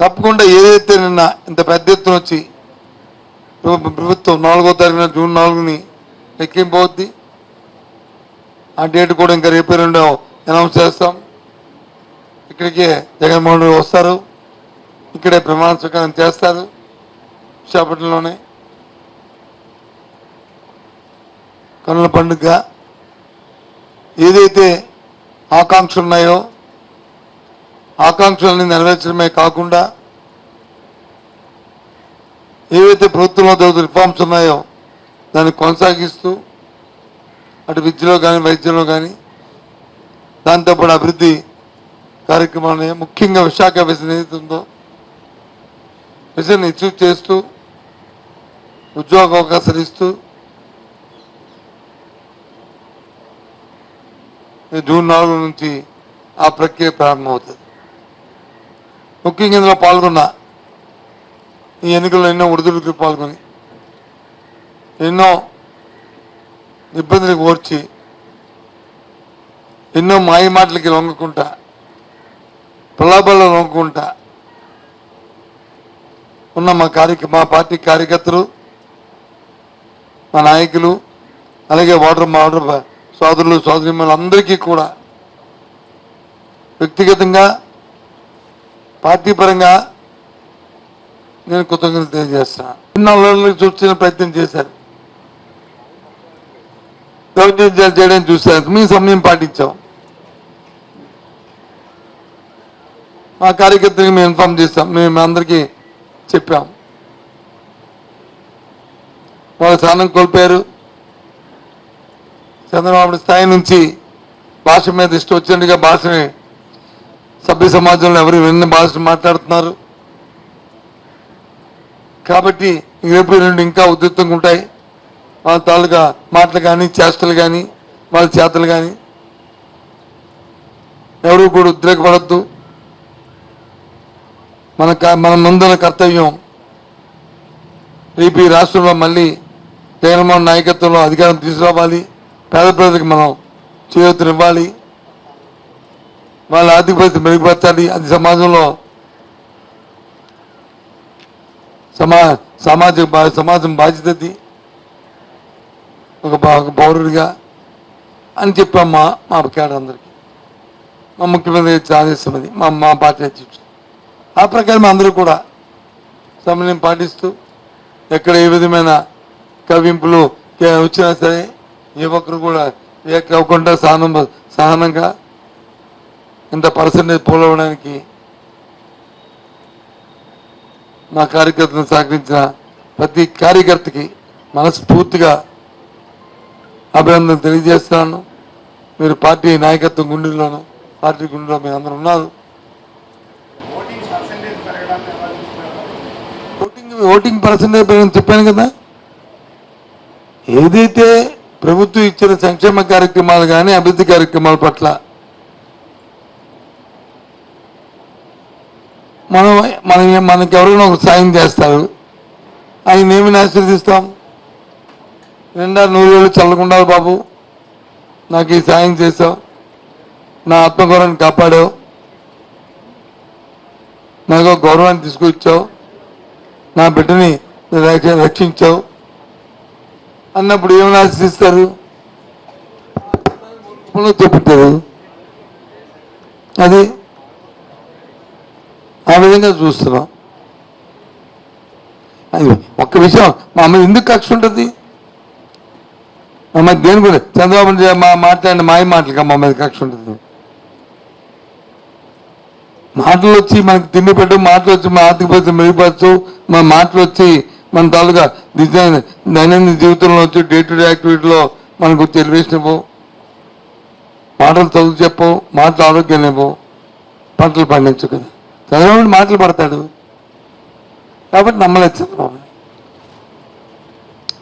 తప్పకుండా ఏదైతే నిన్న ఇంత పెద్ద ఎత్తున వచ్చి ప్రభుత్వం నాలుగో తారీఖున జూన్ నాలుగుని లెక్కింపు అవుద్ది ఆ డేట్ కూడా ఇంకా రేపు రెండో అనౌన్స్ చేస్తాం. ఇక్కడికే జగన్మోహన్ రెడ్డి వస్తారు. ఇక్కడే ప్రమాణ స్వీకారం చేస్తారు విశాఖపట్నంలోనే. కనుల పండుగ ఏదైతే ఆకాంక్షలు ఉన్నాయో ఆకాంక్షలని నెరవేర్చడమే కాకుండా ఏవైతే ప్రభుత్వంలో జరుగుతున్న రిఫార్మ్స్ ఉన్నాయో దాన్ని కొనసాగిస్తూ అటు విద్యలో కానీ వైద్యంలో కానీ దాంతోపాటు అభివృద్ధి కార్యక్రమాలని ముఖ్యంగా విశాఖ విజన్ ఏదైతుందో విజన్ అచీవ్ చేస్తూ ఉద్యోగ అవకాశాలు ఇస్తూ జూన్ నాలుగు నుంచి ఆ ప్రక్రియ ప్రారంభమవుతుంది. ముఖ్యంగా ఇందులో పాల్గొన్న ఈ ఎన్నికల్లో ఎన్నో ఒడిదుడుకు పాల్గొని ఎన్నో ఇబ్బందులకు ఓర్చి ఎన్నో మాయ మాటలకి లొంగకుంటా ప్రలాభాల్లో లొంగకుంటా ఉన్న మా కార్యక మా పార్టీ కార్యకర్తలు మా నాయకులు అలాగే వాటర్ మా వాటర్ సోదరులు సోదరిమణులు అందరికీ కూడా వ్యక్తిగతంగా పార్టీ పరంగా నేను కృతజ్ఞతలు తెలియజేస్తున్నాను ఎన్నో చూసిన ప్రయత్నం చేశారు. దౌర్జన్యాలు చేయడం చూశారు. మీ సమయం పాటించాం. మా కార్యకర్తలకు మేము ఇన్ఫామ్ చేస్తాం. మేము అందరికీ చెప్పాం. వాళ్ళు స్థానం కోల్పోయారు. చంద్రబాబు స్థాయి నుంచి భాష మీద ఇష్టం వచ్చినట్టుగా భాషని సభ్య సమాజంలో ఎవరు విన్న భాష మాట్లాడుతున్నారు. కాబట్టి ఈ రేపు రెండు ఇంకా ఉద్యుక్తంగా ఉంటాయి. వాళ్ళ తాలూకా మాటలు కానీ చేష్టలు కానీ వాళ్ళ చేతలు కానీ ఎవరు కూడా ఉద్రేకపడద్దు. మన మన ముందున్న కర్తవ్యం రేపు ఈ రాష్ట్రంలో మళ్ళీ జగన్మోహన్ నాయకత్వంలో అధికారం తీసుకురావాలి. పేద ప్రజలకు మనం చేయూతనివ్వాలి. వాళ్ళ ఆర్థిక పరిస్థితి మెరుగుపరచాలి అది సమాజంలో. సమా సామాజిక బా- సమాజం బాధ్యతది. ఒక ఒక పౌరుడిగా అని చెప్పాం మా మా అందరికీ. మా ముఖ్యమంత్రి ఇచ్చిన అది మా మా పార్టీ అధ్యక్షుడు. ఆ ప్రకారం అందరూ కూడా సమన్వయం పాటిస్తూ ఎక్కడ ఏ విధమైన కవింపులు వచ్చినా సరే ఏ ఒక్కరు కూడా ఏ అవ్వకుండా సహనం సహనంగా ఇంత పర్సెంటేజ్ పోలవడానికి నా కార్యకర్తను సహకరించిన ప్రతి కార్యకర్తకి మనస్ఫూర్తిగా అభినందన తెలియజేస్తున్నాను. మీరు పార్టీ నాయకత్వం గుండెల్లోనూ పార్టీ గుండెలో మీరు అందరూ ఉన్నారు. ఓటింగ్ ఓటింగ్ పర్సంటేజ్ పర్సెంటేజ్ చెప్పాను కదా. ఏదైతే ప్రభుత్వం ఇచ్చిన సంక్షేమ కార్యక్రమాలు కానీ అభివృద్ధి కార్యక్రమాల పట్ల మనం మనం మనకి ఎవరైనా ఒక సాయం చేస్తారు. ఆయన ఏమి ఆశీర్దిస్తాం? నిండా నూరు వేలు చల్లకుండా బాబు. నాకు ఈ సాయం చేసావు. నా ఆత్మగౌరవాన్ని కాపాడావు. నాకు గౌరవాన్ని తీసుకొచ్చావు. నా బిడ్డని రక్ష- రక్షించావు. అన్నప్పుడు ఏమైనా ఆశిస్తారు రూపంలో చెప్తారు అది ఆ విధంగా చూస్తున్నాం. అది ఒక్క విషయం మా అమ్మ ఎందుకు కక్ష ఉంటుంది? మా దేని కూడా చంద్రబాబు మా మాట్లాడిన మాయ మాటలుగా మా మీద కక్ష ఉంటుంది. మాటలు వచ్చి మనకి తిండి పెట్టు మాటలు వచ్చి మా ఆర్థిక పరిస్థితి మెరుగుపరచు మన మాటలు వచ్చి మన తాలూకా డిజైన్ దైనందిన జీవితంలో వచ్చి డే టు డే యాక్టివిటీలో మనకు వచ్చి ఇవ్వవు మాటలు చదువు చెప్పవు మాటలు ఆరోగ్యం ఇవ్వవు పంటలు పండించు కదా. చంద్రబాబు మాటలు పడతాడు. కాబట్టి నమ్మలేదు చంద్రబాబు.